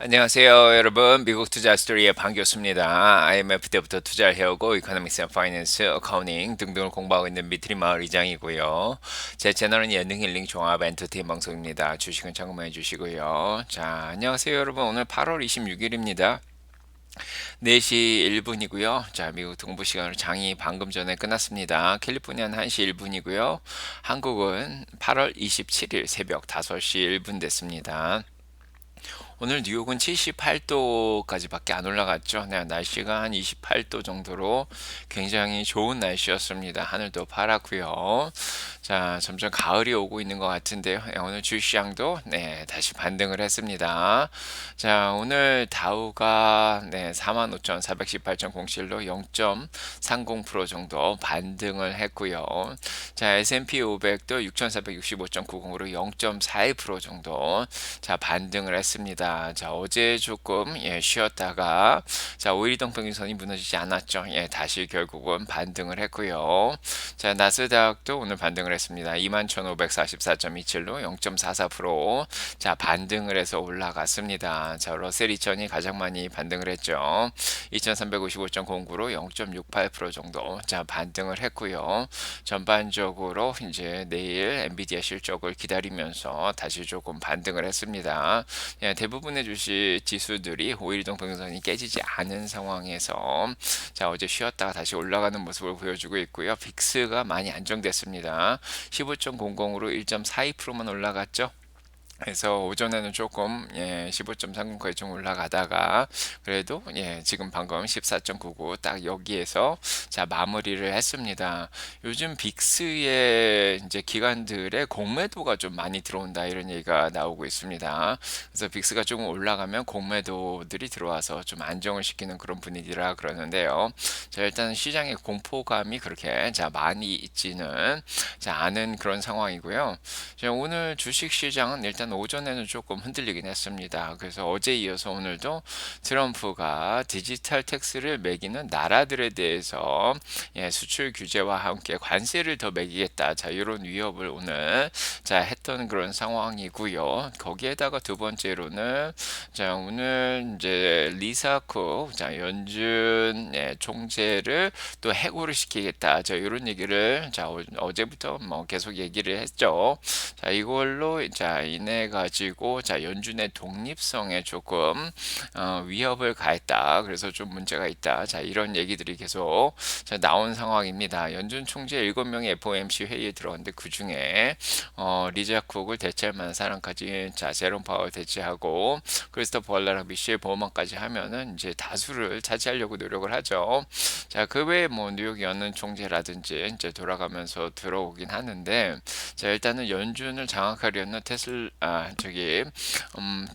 안녕하세요, 여러분. 미국 투자 스토리의 방 교수입니다. IMF 때부터 투자를 해오고 이코노믹스 앤 파이낸스, 어카우닝 등등을 공부하고 있는 미트리 마을 이장이고요. 제 채널은 예능 힐링 종합 엔터테인 방송입니다. 주식은 참고해 주시고요. 자, 안녕하세요, 여러분. 오늘 8월 26일입니다. 4시 1분이고요. 자, 미국 동부 시간으로 장이 방금 전에 끝났습니다. 캘리포니아는 1시 1분이고요. 한국은 8월 27일 새벽 5시 1분 됐습니다. 오늘 뉴욕은 78도까지밖에 안 올라갔죠. 네, 날씨가 한 28도 정도로 굉장히 좋은 날씨였습니다. 하늘도 파랗고요. 자, 점점 가을이 오고 있는 것 같은데요. 네, 오늘 주시장도 네, 다시 반등을 했습니다. 자, 오늘 다우가 네, 45,418.07로 0.30% 정도 반등을 했고요. 자, S&P 500도 6,465.90으로 0.41% 정도 자, 반등을 했습니다. 자, 어제 조금 예, 쉬었다가 자, 5일 동평균선이 무너지지 않았죠. 예, 다시 결국은 반등을 했고요. 자, 나스닥도 오늘 반등을 했습니다. 21,544.27로 0.44% 자, 반등을 해서 올라갔습니다. 자, 러셀 2000이 가장 많이 반등을 했죠. 2355.09로 0.68% 정도 자, 반등을 했고요. 전반적으로 이제 내일 엔비디아 실적을 기다리면서 다시 조금 반등을 했습니다. 예, 대부분 대부분의 주식 지수들이 5일동 평균선이 깨지지 않은 상황에서 자 어제 쉬었다가 다시 올라가는 모습을 보여주고 있고요. 빅스 가 많이 안정됐습니다. 15.00으로 1.42%만 올라갔죠. 그래서 오전에는 조금 예, 15.30까지 좀 올라가다가 그래도 예, 지금 방금 14.99 딱 여기에서 자 마무리를 했습니다. 요즘 빅스의 이제 기관들의 공매도가 좀 많이 들어온다 이런 얘기가 나오고 있습니다. 그래서 빅스가 조금 올라가면 공매도들이 들어와서 좀 안정을 시키는 그런 분위기라 그러는데요. 자 일단 시장의 공포감이 그렇게 자 많이 있지는 자 않은 그런 상황이고요. 자, 오늘 주식 시장은 일단 일단 오전에는 조금 흔들리긴 했습니다. 그래서 어제 이어서 오늘도 트럼프가 디지털 텍스를 매기는 나라들에 대해서 예, 수출 규제와 함께 관세를 더 매기겠다. 자, 이런 위협을 오늘 자 했던 그런 상황이고요. 거기에다가 두 번째로는 자 오늘 이제 리사쿠 자 연준 예, 총재를 또 해고를 시키겠다. 자 이런 얘기를 자 어제부터 뭐 계속 얘기를 했죠. 자 이걸로 자 이내 가지고 자 연준의 독립성에 조금 어, 위협을 가했다. 그래서 좀 문제가 있다. 자 이런 얘기들이 계속 자, 나온 상황입니다. 연준 총재 7명의 FOMC 회의에 들어갔는데 그 중에 어, 리자쿡을 대체할 만한 사람까지 자 제롬 파월 대체하고 크리스토퍼 월라랑 미셸 보험만까지 하면은 이제 다수를 차지하려고 노력을 하죠. 자그 외에 뭐 뉴욕 연은 총재라든지 이제 돌아가면서 들어오긴 하는데 자 일단은 연준을 장악하려는 테슬 아, 저기 음,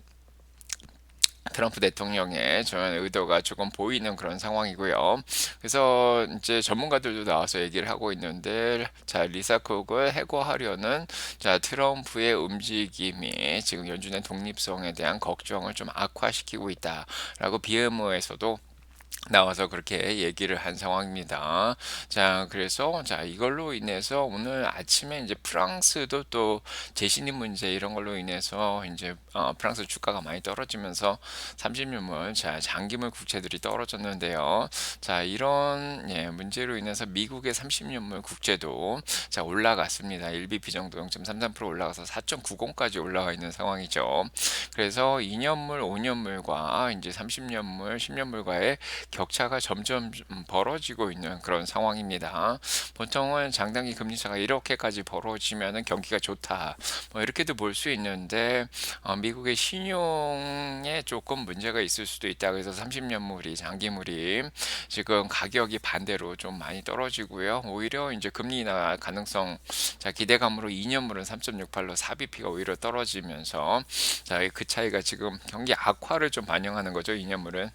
트럼프 대통령의 저런 의도가 조금 보이는 그런 상황이고요. 그래서 이제 전문가들도 나와서 얘기를 하고 있는데 자 리사 쿡을 해고하려는 자 트럼프의 움직임이 지금 연준의 독립성에 대한 걱정을 좀 악화시키고 있다라고 BMO에서도 나와서 그렇게 얘기를 한 상황입니다. 자, 그래서 자, 이걸로 인해서 오늘 아침에 이제 프랑스도 또 재신임 문제 이런 걸로 인해서 이제 어, 프랑스 주가가 많이 떨어지면서 30년물 자, 장기물 국채들이 떨어졌는데요. 자, 이런 예, 문제로 인해서 미국의 30년물 국채도 자, 올라갔습니다. 1BP 정도 0.33% 올라가서 4.90까지 올라와 있는 상황이죠. 그래서 2년물, 5년물과 이제 30년물, 10년물과의 격차가 점점 벌어지고 있는 그런 상황입니다. 보통은 장단기 금리 차가 이렇게까지 벌어지면 경기가 좋다. 뭐 이렇게도 볼 수 있는데 어, 미국의 신용에 조금 문제가 있을 수도 있다. 그래서 30년물이 장기물이 지금 가격이 반대로 좀 많이 떨어지고요. 오히려 이제 금리 인하 가능성 자 기대감으로 2년물은 3.68로 4BP가 오히려 떨어지면서 자그 차이가 지금 경기 악화를 좀 반영하는 거죠. 2년물은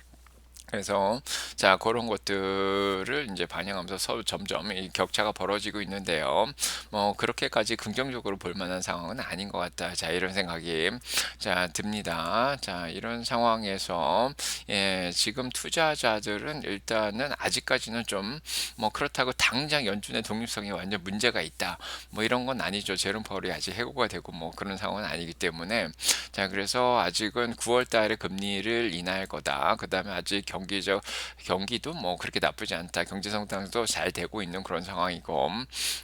그래서 자 그런 것들을 이제 반영하면서 서로 점점 이 격차가 벌어지고 있는데요. 뭐 그렇게까지 긍정적으로 볼 만한 상황은 아닌 것 같다. 자 이런 생각이 자 듭니다. 자 이런 상황에서 예 지금 투자자들은 일단은 아직까지는 좀 뭐 그렇다고 당장 연준의 독립성이 완전 문제가 있다. 뭐 이런 건 아니죠. 제롬 파월이 아직 해고가 되고 뭐 그런 상황은 아니기 때문에 자 그래서 아직은 9월 달에 금리를 인하할 거다. 그 다음에 아직 경 기적 경기도 뭐 그렇게 나쁘지 않다. 경제 성장도 잘 되고 있는 그런 상황이고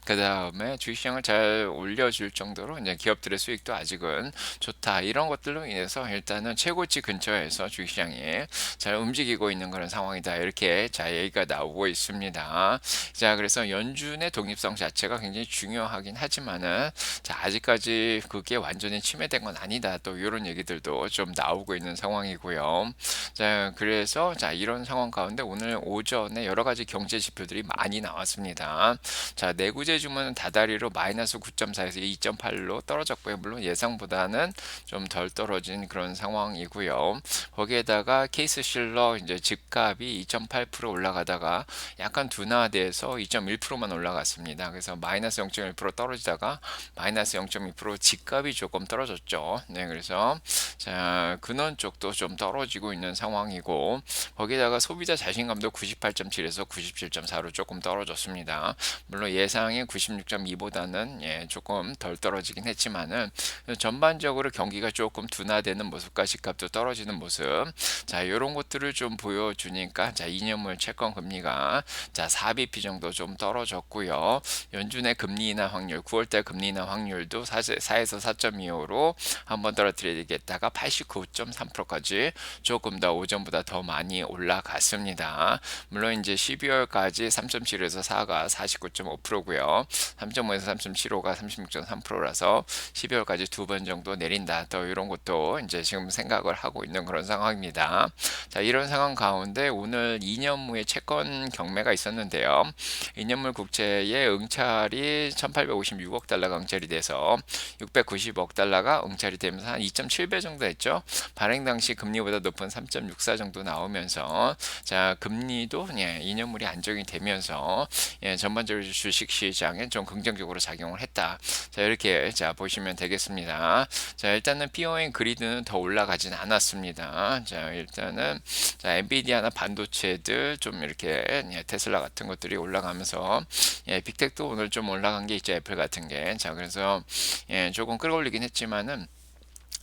그 다음에 주식시장을 잘 올려줄 정도로 이제 기업들의 수익도 아직은 좋다. 이런 것들로 인해서 일단은 최고치 근처에서 주식시장이 잘 움직이고 있는 그런 상황이다. 이렇게 자 얘기가 나오고 있습니다. 자 그래서 연준의 독립성 자체가 굉장히 중요하긴 하지만은 자 아직까지 그게 완전히 침해된 건 아니다. 또 이런 얘기들도 좀 나오고 있는 상황이고요. 자 그래서 자 이런 상황 가운데 오늘 오전에 여러 가지 경제 지표들이 많이 나왔습니다. 자 내구재 주문은 다다리로 마이너스 9.4에서 2.8로 떨어졌고요. 물론 예상보다는 좀 덜 떨어진 그런 상황이고요. 거기에다가 케이스 실러 이제 집값이 2.8% 올라가다가 약간 둔화돼서 2.1%만 올라갔습니다. 그래서 마이너스 0.1% 떨어지다가 마이너스 0.2% 집값이 조금 떨어졌죠. 네, 그래서 자 근원 쪽도 좀 떨어지고 있는 상황이고 거기다가 소비자 자신감도 98.7에서 97.4로 조금 떨어졌습니다. 물론 예상의 96.2보다는 예, 조금 덜 떨어지긴 했지만은 전반적으로 경기가 조금 둔화되는 모습과 집값도 떨어지는 모습 자 이런 것들을 좀 보여주니까 자 2년물 채권 금리가 자 4bp 정도 좀 떨어졌고요 연준의 금리 인하 확률 9월달 금리 인하 확률도 4에서 4.25로 한번 떨어뜨리겠다가 89.3%까지 조금 더 오전보다 더 많이 올라갔습니다 물론 이제 12월까지 3.7에서 4가 49.5%고요 3.5에서 3.75가 36.3%라서 12월까지 두 번 정도 내린다 또 이런 것도 이제 지금 생각을 하고 있는 그런 상황입니다. 자, 이런 상황 가운데 오늘 2년무의 채권 경매가 있었는데요. 2년물 국채의 응찰이 1856억 달러가 응찰이 돼서 690억 달러가 응찰이 되면서 한 2.7배 정도 했죠. 발행 당시 금리보다 높은 3.64 정도 나오면서 자, 금리도 예, 2년물이 안정이 되면서 예, 전반적으로 주식 시장에 좀 긍정적으로 작용을 했다. 자, 이렇게 자, 보시면 되겠습니다. 자, 일단은 POM 그리드는 더 올라가진 않았습니다. 자, 일단은 자, 엔비디아나 반도체들 좀 이렇게 예, 테슬라 같은 것들이 올라가면서 예, 빅텍도 오늘 좀 올라간 게 있죠. 애플 같은 게. 자, 그래서 예, 조금 끌어올리긴 했지만은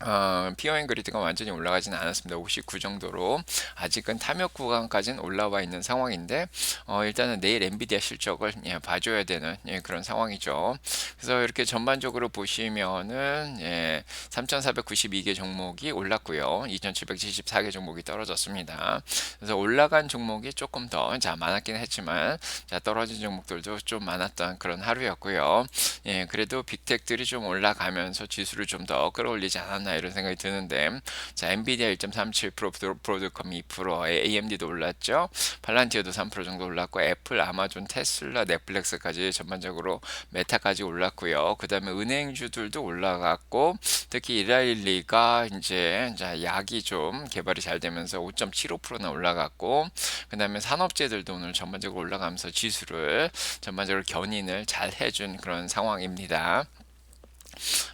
어, 피어앤 그리드가 완전히 올라가지는 않았습니다. 59 정도로 아직은 탐욕 구간까지는 올라와 있는 상황인데 어, 일단은 내일 엔비디아 실적을 예, 봐줘야 되는 예, 그런 상황이죠. 그래서 이렇게 전반적으로 보시면은 예, 3,492개 종목이 올랐고요. 2,774개 종목이 떨어졌습니다. 그래서 올라간 종목이 조금 더 자, 많았긴 했지만 자, 떨어진 종목들도 좀 많았던 그런 하루였고요. 예, 그래도 빅텍들이 좀 올라가면서 지수를 좀 더 끌어올리지 않았 나 이런 생각이 드는데 자 엔비디아 1.37% 브로드컴 2% AMD도 올랐죠 팔란티어도 3% 정도 올랐고 애플 아마존 테슬라 넷플릭스까지 전반적으로 메타까지 올랐고요 그 다음에 은행주들도 올라갔고 특히 이라일리가 이제 자 약이 좀 개발이 잘 되면서 5.75%나 올라갔고 그 다음에 산업재들도 오늘 전반적으로 올라가면서 지수를 전반적으로 견인을 잘 해준 그런 상황입니다.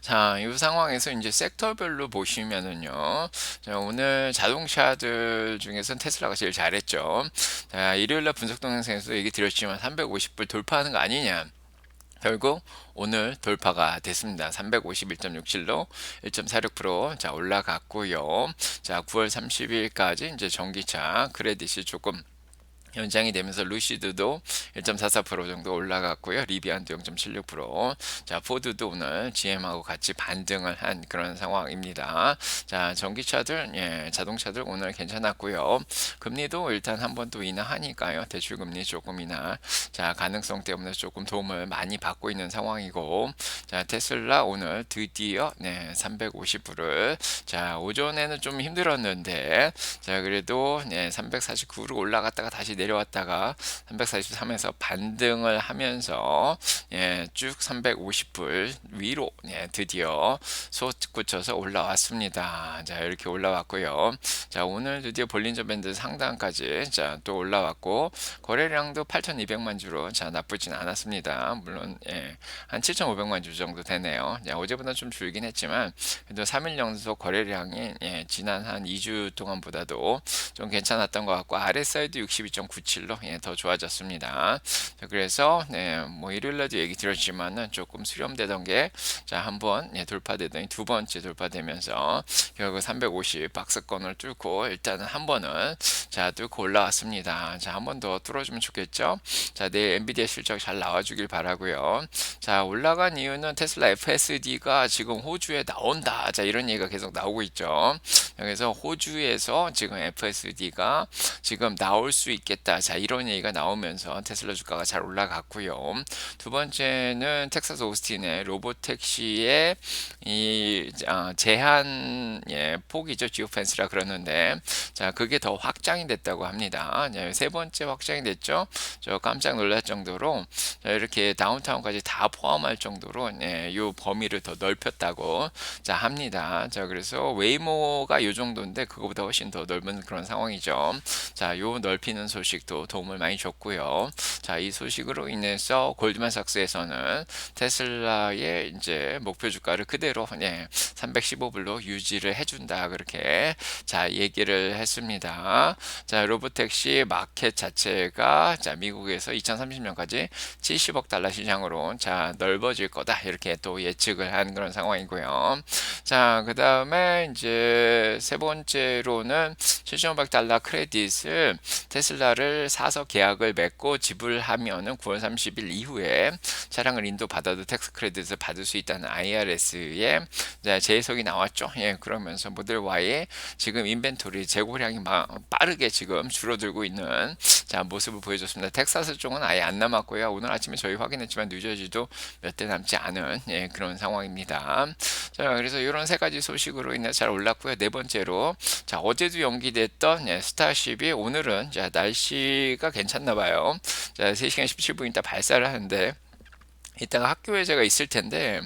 자, 이 상황에서 이제 섹터별로 보시면은요. 자, 오늘 자동차들 중에서는 테슬라가 제일 잘했죠. 자, 일요일날 분석 동영상에서 얘기 드렸지만 350불 돌파하는 거 아니냐. 결국 오늘 돌파가 됐습니다. 351.67로 1.46%자 올라갔고요. 자 9월 30일까지 이제 전기차 크레딧이 조금 연장이 되면서 루시드도 1.44% 정도 올라갔고요. 리비안도 0.76%. 자, 포드도 오늘 GM하고 같이 반등을 한 그런 상황입니다. 자, 전기차들, 예, 자동차들 오늘 괜찮았고요. 금리도 일단 한 번 또 인하하니까요. 대출 금리 조금 인하. 자, 가능성 때문에 조금 도움을 많이 받고 있는 상황이고. 자, 테슬라 오늘 드디어 네, 350불을 자, 오전에는 좀 힘들었는데 자, 그래도 네, 349로 올라갔다가 다시 내려왔다가 343에서 반등을 하면서 예, 쭉 350불 위로 예, 드디어 솟구쳐서 올라왔습니다. 자 이렇게 올라왔고요. 자 오늘 드디어 볼린저 밴드 상단까지 자 또 올라왔고 거래량도 8,200만 주로 자 나쁘진 않았습니다. 물론 예, 한 7,500만 주 정도 되네요. 자, 어제보다 좀 줄긴 했지만 그래도 3일 연속 거래량이 예, 지난 한 2주 동안보다도 좀 괜찮았던 것 같고 RSI도 62.97로 예, 더 좋아졌습니다. 자, 그래서 네, 뭐 일요일날도 얘기 드렸지만은 조금 수렴되던 게 자 한번 예, 돌파되더니 두 번째 돌파되면서 결국 350 박스권을 뚫고 일단은 한 번은 자 뚫고 올라왔습니다. 자 한 번 더 뚫어주면 좋겠죠. 자 내일 엔비디아 실적 잘 나와주길 바라고요. 자 올라간 이유는 테슬라 FSD가 지금 호주에 나온다. 자 이런 얘기가 계속 나오고 있죠. 그래서 호주에서 지금 FSD가 지금 나올 수 있 겠다. 자 이런 얘기가 나오면서 테슬라 주가가 잘 올라갔고요. 두 번째는 텍사스 오스틴의 로보택시의 이 아, 제한 예, 폭이죠. 지오펜스라 그러는데 자 그게 더 확장이 됐다고 합니다. 네, 세 번째 확장이 됐죠. 저 깜짝 놀랄 정도로 자, 이렇게 다운타운까지 다 포함할 정도로 예, 요 범위를 더 넓혔다고 자 합니다. 자 그래서 웨이모가 요 정도인데 그거보다 훨씬 더 넓은 그런 상황이죠. 자, 요 넓히는 소식 도 도움을 많이 줬고요. 자, 이 소식으로 인해서 골드만삭스에서는 테슬라의 이제 목표 주가를 그대로 예, 315불로 유지를 해준다 그렇게 자 얘기를 했습니다. 자, 로보택시 마켓 자체가 자 미국에서 2030년까지 70억 달러 시장으로 자 넓어질 거다 이렇게 또 예측을 한 그런 상황이고요. 자, 그 다음에 이제 세 번째로는 7,500 달러 크레딧을 테슬라 를 사서 계약을 맺고 지불하면은 9월 30일 이후에 차량을 인도받아도 텍스 크레딧을 받을 수 있다는 IRS의 제해석이 나왔죠. 예, 그러면서 모델 Y의 지금 인벤토리 재고량이 빠르게 지금 줄어들고 있는 자 모습을 보여줬습니다. 텍사스 쪽은 아예 안 남았고요. 오늘 아침에 저희 확인했지만 뉴저지도 몇 대 남지 않은 예, 그런 상황입니다. 자 그래서 이런 세 가지 소식으로 인해 잘 올랐고요. 네 번째로 자 어제도 연기됐던 예, 스타쉽이 오늘은 자 날씨가 괜찮나 봐요. 자 3시간 17분 있다 발사를 하는데 이따가 학교에 제가 있을 텐데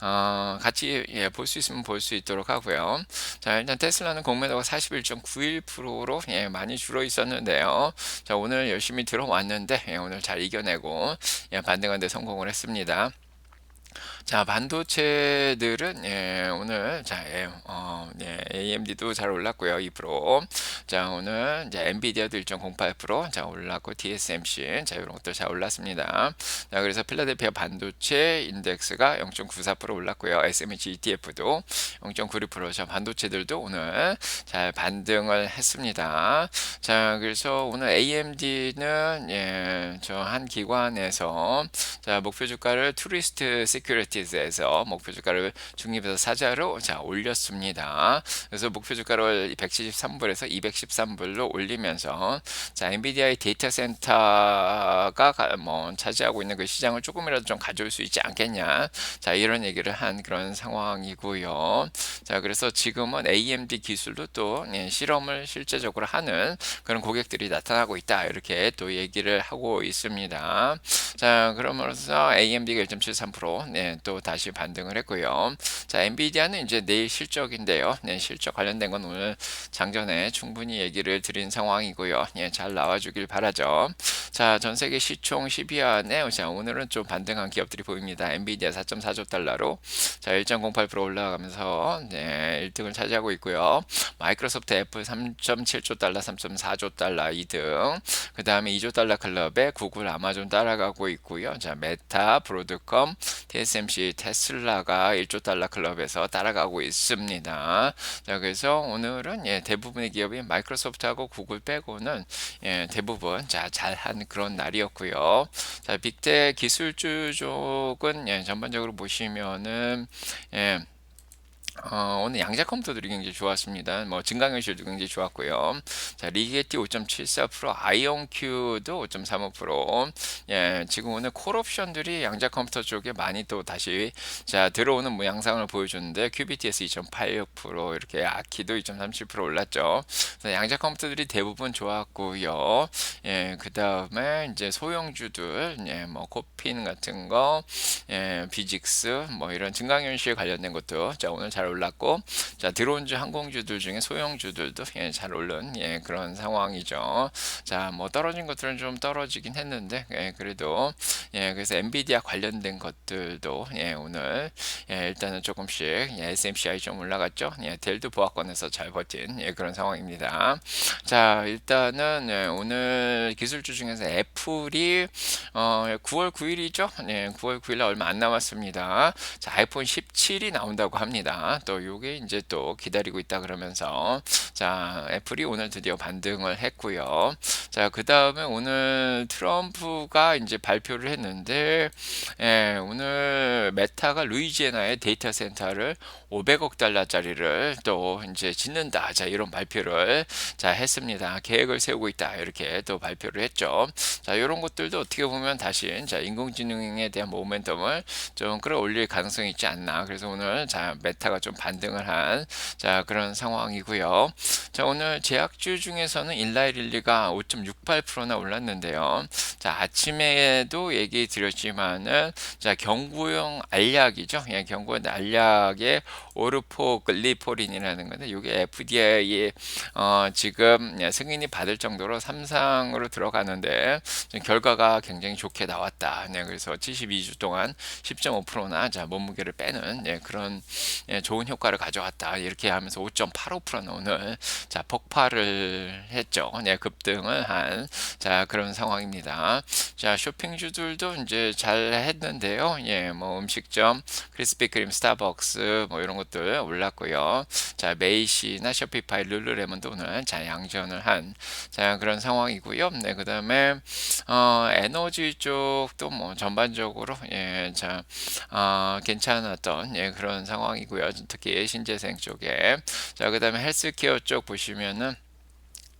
어, 같이 예, 볼 수 있으면 볼 수 있도록 하고요. 자 일단 테슬라는 공매도가 41.91%로 예, 많이 줄어 있었는데요. 자 오늘 열심히 들어왔는데 예, 오늘 잘 이겨내고 예, 반등하는데 성공을 했습니다. 자, 반도체들은 예, 오늘 자, 예, 어, 예, AMD도 잘 올랐고요. 2%. 자, 오늘 이제 엔비디아도 1.08% 자, 올랐고 TSMC 자, 이런 것들 잘 올랐습니다. 자, 그래서 필라델피아 반도체 인덱스가 0.94% 올랐고요. SMH ETF도 0.96% 자, 반도체들도 오늘 잘 반등을 했습니다. 자, 그래서 오늘 AMD는 예, 저 한 기관에서 자, 목표 주가를 투리스트 시큐리티 마켓에서 목표 주가를 중립에서 사자로 자 올렸습니다. 그래서 목표 주가를 173불에서 213불로 올리면서 자 엔비디아의 데이터 센터가 뭐 차지하고 있는 그 시장을 조금이라도 좀 가져올 수 있지 않겠냐. 자 이런 얘기를 한 그런 상황이고요. 자 그래서 지금은 AMD 기술도 또 예, 실험을 실제적으로 하는 그런 고객들이 나타나고 있다 이렇게 또 얘기를 하고 있습니다. 자 그러면서 AMD가 1.73% 네, 또 다시 반등을 했고요. 자, 엔비디아는 이제 내일 실적인데요. 네, 실적 관련된 건 오늘 장전에 충분히 얘기를 드린 상황이고요. 예, 잘 나와주길 바라죠. 자, 전 세계 시총 10위 안에 자, 오늘은 좀 반등한 기업들이 보입니다. 엔비디아 4.4조 달러로 자, 1.08% 올라가면서 네, 1등을 차지하고 있고요. 마이크로소프트 애플 3.7조 달러, 3.4조 달러 2등. 그 다음에 2조 달러 클럽에 구글, 아마존 따라가고 있고요. 자, 메타, 브로드컴, TSMC 테슬라가 1조 달러 클럽에서 따라가고 있습니다. 자, 그래서 오늘은 예, 대부분의 기업이 마이크로소프트하고 구글 빼고는 예, 대부분 자, 잘한 그런 날이었고요. 자, 빅텍 기술주 쪽은 예, 전반적으로 보시면은 예, 어, 오늘 양자 컴퓨터들이 굉장히 좋았습니다. 뭐 증강현실도 굉장히 좋았고요. 자, 리게티 5.74%, 아이온큐도 5.35%. 예, 지금 오늘 콜옵션들이 양자 컴퓨터 쪽에 많이 또 다시 자 들어오는 뭐 양상을 보여주는데 QBTS 2.86% 이렇게 아키도 2.37% 올랐죠. 양자 컴퓨터들이 대부분 좋았고요. 예, 그 다음에 이제 소형주들, 예, 뭐 코핀 같은 거, 예, 비직스, 뭐 이런 증강현실 관련된 것도 자 오늘 잘 올랐고, 자 드론주 항공주들 중에 소형주들도 예, 잘 오른 예, 그런 상황이죠. 자 뭐 떨어진 것들은 좀 떨어지긴 했는데 예, 그래도 예, 그래서 엔비디아 관련된 것들도 예, 오늘 예, 일단은 조금씩 예, SMCI 좀 올라갔죠. 예, 델도 보합권에서 잘 버틴 예, 그런 상황입니다. 자, 일단은 예, 오늘 기술주 중에서 애플이 어, 9월 9일이죠. 예, 9월 9일 날 얼마 안 남았습니다. 자, 아이폰 17이 나온다고 합니다. 또 요게 이제 또 기다리고 있다 그러면서 자, 애플이 오늘 드디어 반등을 했고요. 자, 그 다음에 오늘 트럼프가 이제 발표를 했는데 예, 오늘 메타가 루이지애나의 데이터 센터를 500억 달러짜리를 또 이제 짓는다. 자, 이런 발표를 자, 했습니다. 계획을 세우고 있다. 이렇게 또 발표를 했죠. 자, 이런 것들도 어떻게 보면 다시 자, 인공지능에 대한 모멘텀을 좀 끌어올릴 가능성이 있지 않나. 그래서 오늘 자, 메타가 좀 반등을 한 자, 그런 상황이고요. 자, 오늘 제약주 중에서는 일라이릴리가 5.68%나 올랐는데요. 자, 아침에도 얘기 드렸지만은 자, 경구용 알약이죠. 예, 경구용 알약의 오르포글리포린이라는 건데 이게 FDA에 어, 지금 예, 승인이 받을 정도로 삼상으로 들어가는데 결과가 굉장히 좋게 나왔다. 네, 그래서 72주 동안 10.5%나 자, 몸무게를 빼는 예, 그런 예, 좋은 효과를 가져왔다. 이렇게 하면서 5.85%는 오늘 자, 폭발을 했죠. 네, 급등을 한 자, 그런 상황입니다. 자, 쇼핑주들도 이제 잘 했는데요. 예, 뭐 음식점, 크리스피크림, 스타벅스 뭐 이런 것들 올랐고요. 자, 메이시나 쇼피파이, 룰루레몬도 오늘 자, 양전을 한 자, 그런 상황이고요. 네, 그다음에 어, 에너지 쪽도 뭐 전반적으로 예, 자, 어, 괜찮았던 예, 그런 상황이고요. 특히 신재생 쪽에 자, 그다음에 헬스케어 쪽 보시면은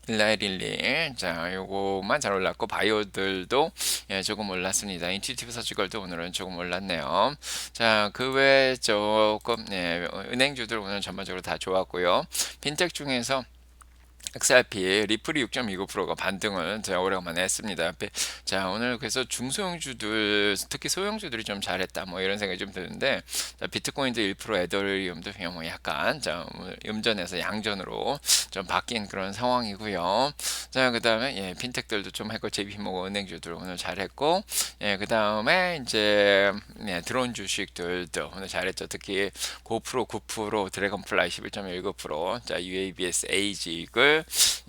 일라이릴리 자 요거만 잘 올랐고 바이오들도 예, 조금 올랐습니다. 인투이티브 서지컬도 오늘은 조금 올랐네요. 자 그 외에 조금 예, 은행주들 오늘 전반적으로 다 좋았고요. 핀텍 중에서 XRP 리플이 6.29%가 반등을 제가 오래간만에 했습니다. 배- 자 오늘 그래서 중소형주들 특히 소형주들이 좀 잘했다 뭐 이런 생각이 좀 드는데 자, 비트코인도 1% 에더리움도 그냥 뭐 약간 자 음전에서 양전으로 좀 바뀐 그런 상황이고요. 자 그다음에 예, 핀텍들도 좀 했고 JP모건 은행주들 오늘 잘했고 예 그다음에 이제 예, 드론 주식들도 오늘 잘했죠. 특히 고프로 9% 드래곤플라이 11.19%자 UABS 에이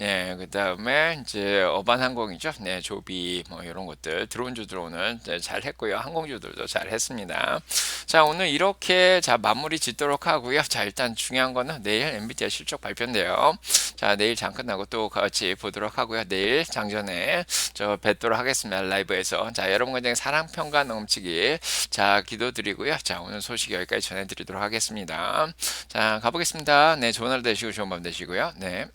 예, 그 다음에 이제 어반항공이죠. 네, 조비 뭐 이런 것들 드론주들 오늘 이제 잘 했고요. 항공주들도 잘 했습니다. 자, 오늘 이렇게 자 마무리 짓도록 하고요. 자, 일단 중요한 거는 내일 엔비디아 실적 발표인데요. 자, 내일 장 끝나고 또 같이 보도록 하고요. 내일 장전에 저 뵙도록 하겠습니다. 라이브에서. 자, 여러분과 굉장히 사랑 평가 넘치기 자, 기도드리고요. 자, 오늘 소식 여기까지 전해드리도록 하겠습니다. 자, 가보겠습니다. 네, 좋은 하루 되시고 좋은 밤 되시고요. 네.